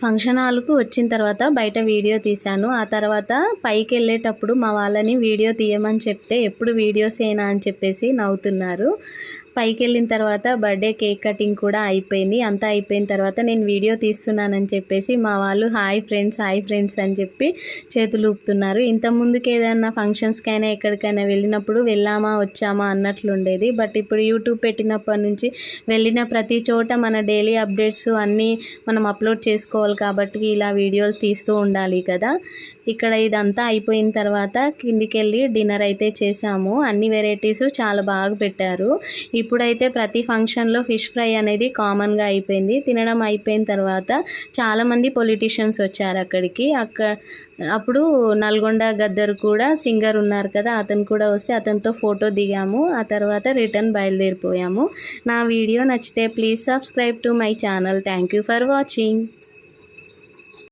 Function హాల్కు వచ్చిన తర్వాత బయట వీడియో తీశాను. ఆ తర్వాత పైకి వెళ్ళేటప్పుడు మా వాళ్ళని వీడియో తీయమని చెప్తే ఎప్పుడు వీడియోస్ ఏనా అని చెప్పేసి నవ్వుతున్నారు. పైకి వెళ్ళిన తర్వాత బర్త్డే కేక్ కటింగ్ కూడా అయిపోయింది. అంతా అయిపోయిన తర్వాత నేను వీడియో తీస్తున్నానని చెప్పేసి మా వాళ్ళు హాయ్ ఫ్రెండ్స్ హాయ్ ఫ్రెండ్స్ అని చెప్పి చేతులు ఊపుతున్నారు. ఇంత ముందుకు ఏదైనా ఫంక్షన్స్కైనా ఎక్కడికైనా వెళ్ళినప్పుడు వెళ్ళామా వచ్చామా అన్నట్లుండేది బట్ ఇప్పుడు యూట్యూబ్ పెట్టినప్పటి నుంచి వెళ్ళిన ప్రతి చోట మన డైలీ అప్డేట్స్ అన్నీ మనం అప్లోడ్ చేసుకోవాలి కాబట్టి ఇలా వీడియోలు తీస్తూ ఉండాలి కదా. ఇక్కడ ఇదంతా అయిపోయిన తర్వాత కిందికి వెళ్ళి డిన్నర్ అయితే చేసాము అన్ని వెరైటీస్ చాలా బాగా పెట్టారు. ఇప్పుడైతే ప్రతి ఫంక్షన్లో ఫిష్ ఫ్రై అనేది కామన్గా అయిపోయింది. తినడం అయిపోయిన తర్వాత చాలామంది పొలిటీషియన్స్ వచ్చారు అక్కడికి. అక్కడ అప్పుడు నల్గొండ గద్దరు కూడా సింగర్ ఉన్నారు కదా అతను కూడా వస్తే అతనితో ఫోటో దిగాము. ఆ తర్వాత రిటర్న్ బయలుదేరిపోయాము. నా వీడియో నచ్చితే please subscribe to my channel. Thank you for watching.